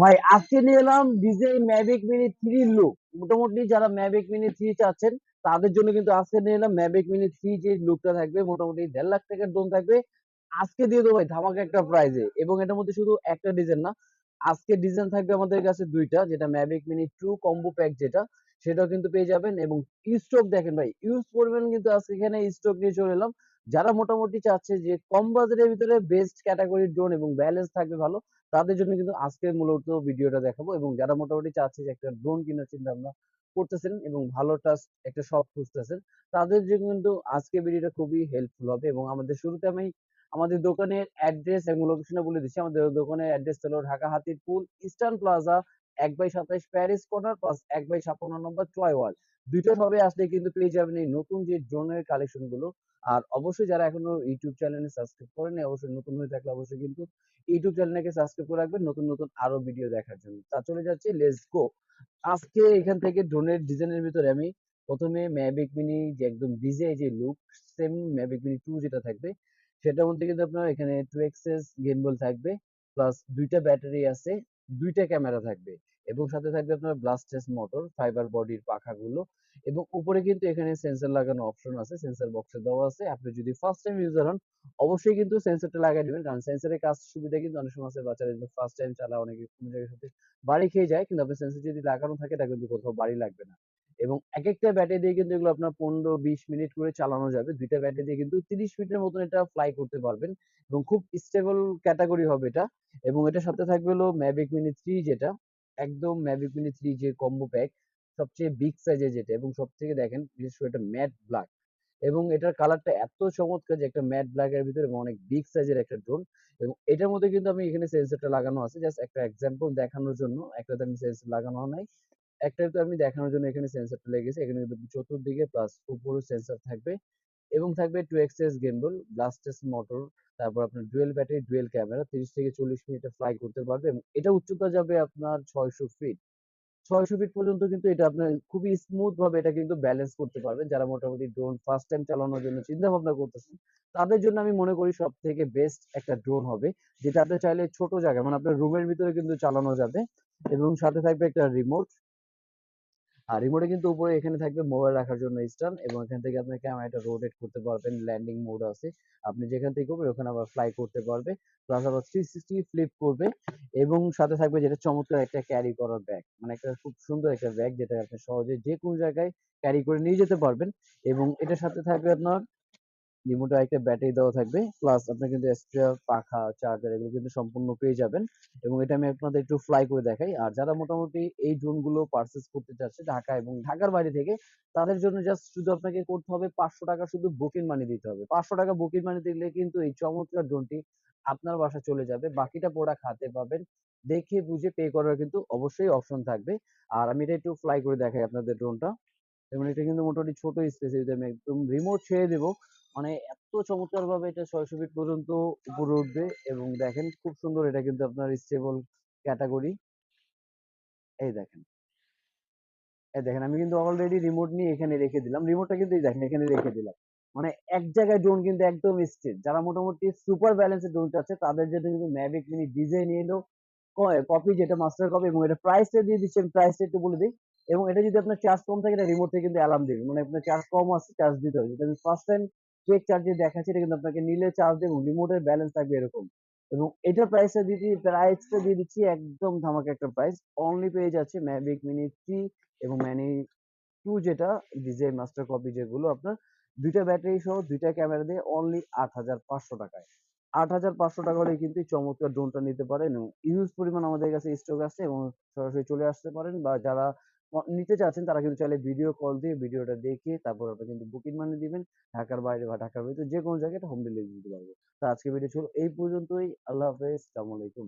ভাই, আজকে নিয়ে এলাম মিনি থ্রি লুক মোটামুটি যারা মিনি থ্রি চাচ্ছেন, তাদের জন্য কিন্তু আজকে নিয়ে এলাম মিনি থ্রি যে লুকটা থাকবে, মোটামুটি দেড় লাখ টাকার থাকবে। আজকে দিয়ে দেবো ভাই ধামাকা একটা প্রাইজে এবং এটার মধ্যে শুধু একটা ডিজাইন না, আজকে ডিজাইন থাকবে আমাদের কাছে দুইটা, যেটা Mavic Mini true combo pack যেটা, সেটাও কিন্তু পেয়ে যাবেন। এবং স্টক দেখেন ভাই ইউজ করবেন কিন্তু আজকে এখানে স্টক নিয়ে চলে এলাম। যারা মোটামুটি চাচ্ছে যে কম বাজারের ভিতরে বেস্ট ক্যাটাগরির ড্রোন এবং ব্যালেন্স থাকবে ভালো, তাদের জন্য কিন্তু আজকে মূলত ভিডিওটা দেখাবো এবং যারা মোটামুটি চাচ্ছে যে একটা ড্রোন কেনার চিন্তা ভাবনা করতেছেন এবং ভালো টাস্ক একটা শপ খুঁজতেছেন, তাদের জন্য কিন্তু আজকে ভিডিওটা খুবই হেল্পফুল হবে এবং আমাদের শুরুতে আমি আমাদের দোকানের অ্যাড্রেস এবং লোকেশনটা বলে দিচ্ছি। আমাদের দোকানের অ্যাড্রেস হলো ঢাকা হাতিরপুল ইস্টার্ন প্লাজা এক বাই সাতাইশ প্যারিস কর্নার প্লাস এক বাই ছাপ্পান্ন নম্বর টয় ওয়াল। দুইটা সবে আসলে কিন্তু পেয়ে যাবেন এই নতুন যে ড্রোনের কালেকশনগুলো। আর অবশ্যই যারা এখনও ইউটিউব চ্যানেলে সাবস্ক্রাইব করেনি অবশ্যই নতুন হয়ে থাকলে অবশ্যই কিন্তু ইউটিউব চ্যানেলটাকে সাবস্ক্রাইব করে রাখবেন, নতুন নতুন আরও ভিডিও দেখার জন্য। তা চলে যাচ্ছে লেটস গো আজকে এখান থেকে ড্রোনের ডিজাইনের ভিতরে আমি প্রথমে ম্যাভিক মিনি যে একদম ডিজে যে look same Mavic Mini two যেটা থাকবে, সেটার মধ্যে কিন্তু আপনার এখানে টু এক্সেস গেমবল থাকবে প্লাস দুইটা ব্যাটারি আছে। দুইটা ক্যামেরা থাকবে এবং সাথে থাকবে আপনার ব্লাস্টেস মোটর ফাইবার বডির পাখাগুলো এবং উপরে কিন্তু এখানে সেন্সর লাগানো অপশন আছে সেন্সর বক্সে দেওয়া আছে। আপনি যদি ফার্স্ট টাইম ইউজার হন, অবশ্যই কিন্তু সেন্সরটা লাগাই দিবেন কারণ সেন্সরের কাজ সুবিধা কিন্তু অনেক সময় আছে বাচ্চারা যদি ফার্স্ট টাইম চালা অনেকে কোনো জায়গার সাথে বাড়ি খেয়ে যায়, কিন্তু আপনি সেন্সর যদি লাগানো থাকে এটা কিন্তু কোথাও বাড়ি লাগবে না। এবং এক একটা ব্যাটারি দিয়ে কিন্তু এগুলো আপনার পনেরো বিশ মিনিট করে চালানো যাবে। দুইটা ব্যাটারি দিয়ে কিন্তু তিরিশ মিনিটের মতন এটা ফ্লাই করতে পারবেন এবং খুব স্টেবল ক্যাটাগরি হবে এটা। এবং এটার সাথে থাকবে হলো ম্যাভিক মিনি থ্রি যেটা, একদম ম্যাভিক মিনি থ্রি যে কম্বো প্যাক সবচেয়ে বিগ সাইজের যেটা এবং সব থেকে দেখেন, বিশেষ করে এটা ম্যাট ব্ল্যাক এবং এটার কালারটা এত চমৎকার যে একটা ম্যাট ব্ল্যাক এর ভিতরে এবং অনেক বিগ সাইজের একটা ড্রোন এবং এটার মধ্যে কিন্তু আমি এখানে সেন্সরটা লাগানো আছে। জাস্ট একটা এক্সাম্পল দেখানোর জন্য। একটাতে আমি সেন্সর লাগানো নাই। একটাতে আমি দেখানোর জন্য এখানে সেন্সরটা লেগেছে। এখানে কিন্তু চতুর্দিকে প্লাস উপরেও সেন্সর থাকবে এবং থাকবে two axis gimbal brushless motor তারপর আপনার ডুয়েল ব্যাটারি ডুয়েল ক্যামেরা তিরিশ থেকে চল্লিশ মিনিটে ফ্লাই করতে পারবে এবং এটা উচ্চতা যাবে আপনার ছয়শো ফিট ছয়শো ফিট পর্যন্ত কিন্তু এটা আপনার খুবই স্মুথ ভাবে এটা কিন্তু ব্যালেন্স করতে পারবেন যারা মোটামুটি ড্রোন ফার্স্ট টাইম চালানোর জন্য চিন্তা ভাবনা করতেছেন, তাদের জন্য আমি মনে করি সব থেকে বেস্ট একটা ড্রোন হবে, যেটা আপনি চাইলে ছোট জায়গায় মানে আপনার রুমের ভিতরে কিন্তু চালানো যাবে এবং সাথে থাকবে একটা রিমোট আর রিমোটে কিন্তু উপরে এখানে থাকবে মোবাইল রাখার জন্য স্ট্যান্ড এবং এখান থেকে আপনি ক্যামেরাটা রোটেট করতে পারবেন ল্যান্ডিং মোড আছে। আপনি যেখান থেকে করবেন ওখানে আবার ফ্লাই করতে পারবে প্লাস আবার থ্রি সিক্সটি ফ্লিপ করবে এবং সাথে থাকবে যেটা চমৎকার একটা ক্যারি করার ব্যাগ মানে একটা খুব সুন্দর একটা ব্যাগ যেটা আপনি সহজে যে কোনো জায়গায় ক্যারি করে নিয়ে যেতে পারবেন এবং এটার সাথে থাকবে আপনার রিমোটে একটা ব্যাটারি দেওয়া থাকবে প্লাস আপনি কিন্তু এক্সট্রা পাখা চার্জার এগুলো কিন্তু সম্পূর্ণ পেয়ে যাবেন। এবং এটা আমি আপনাদের একটু ফ্লাই করে দেখাই। আর যারা মোটামুটি এই ড্রোনগুলো পারচেস করতে চাচ্ছে ঢাকা এবং ঢাকার বাইরে থেকে, তাদের জন্য জাস্ট শুধু আপনাকে করতে হবে পাঁচশো টাকা শুধু বুকিং মানি দিতে হবে। পাঁচশো টাকা বুকিং মানি দিলে কিন্তু এই চমৎকার ড্রোনটি আপনার বাসা চলে যাবে। বাকিটা প্রোডাক্ট হাতে পাবেন। দেখে বুঝে পে করার কিন্তু অবশ্যই অপশন থাকবে। আর আমি এটা একটু ফ্লাই করে দেখাই আপনাদের ড্রোনটা এবং এটা কিন্তু মোটামুটি ছোট স্পেস যদি আমি একদম রিমোট ছেড়ে দেবো। মানে এত চমৎকার ভাবে এটা ছয়শো ফিট পর্যন্ত উপরে উঠবে এবং দেখেন খুব সুন্দর এটা কিন্তু আপনার স্টেবল ক্যাটাগরি এই দেখেন। এই দেখেন, আমি কিন্তু অলরেডি রিমোট নিয়ে এখানে রেখে দিলাম। রিমোটটা কিন্তু দেখেন, এখানে রেখে দিলাম। মানে এক জায়গায় ড্রোন কিন্তু একদম স্ট্রেট যারা মোটামুটি সুপার ব্যালেন্সের ড্রোন চাচ্ছে তাদের জন্য কিন্তু ম্যাভিক মিনি ডিজাইন এলো কপি যেটা মাস্টার কপি এবং এটা প্রাইসটা দিয়ে দিচ্ছি, আমি প্রাইসটা একটু বলে দিই। এবং এটা যদি আপনার চার্জ কম থাকে, এটা রিমোট থেকে কিন্তু অ্যালার্ম দেবে। মানে আপনার চার্জ কম আছে চার্জ দিতে হবে। যেটা আমি ফার্স্ট টাইম চেক চার্জে দেখাচ্ছি এটা কিন্তু আপনাকে নিলে চার্জ দেবো রিমোটের ব্যালেন্স থাকবে এরকম। এবং এটা প্রাইসটা দিচ্ছি প্রাইসটা দিয়ে দিচ্ছি একদম ধামাকা একটা প্রাইস অনলি পেয়ে যাচ্ছে ম্যাভিক মিনি থ্রি এবং ম্যানি টু যেটা ডিজে মাস্টার কপি যেগুলো আপনার দুইটা ব্যাটারি সহ দুইটা ক্যামেরা দিয়ে অনলি আট হাজার পাঁচশো টাকায়। আট হাজার পাঁচশো টাকা হলে কিন্তু চমৎকার ড্রোনটা নিতে পারেন এবং ইউজ পরিমাণ আমাদের কাছে স্টক আছে এবং সরাসরি চলে আসতে পারেন বা যারা নিতে চাচ্ছেন তারা কিন্তু চাইলে ভিডিও কল দিয়ে ভিডিওটা দেখে তারপর আপনি কিন্তু বুকিং মানে দিবেন। ঢাকার বাইরে বা ঢাকার ভিতরে যে কোনো জায়গায় হোম ডেলিভারি দিতে পারবে তো আজকে ভিডিও ছিল এই পর্যন্তই। আল্লাহ হাফেজ। আসসালামু আলাইকুম।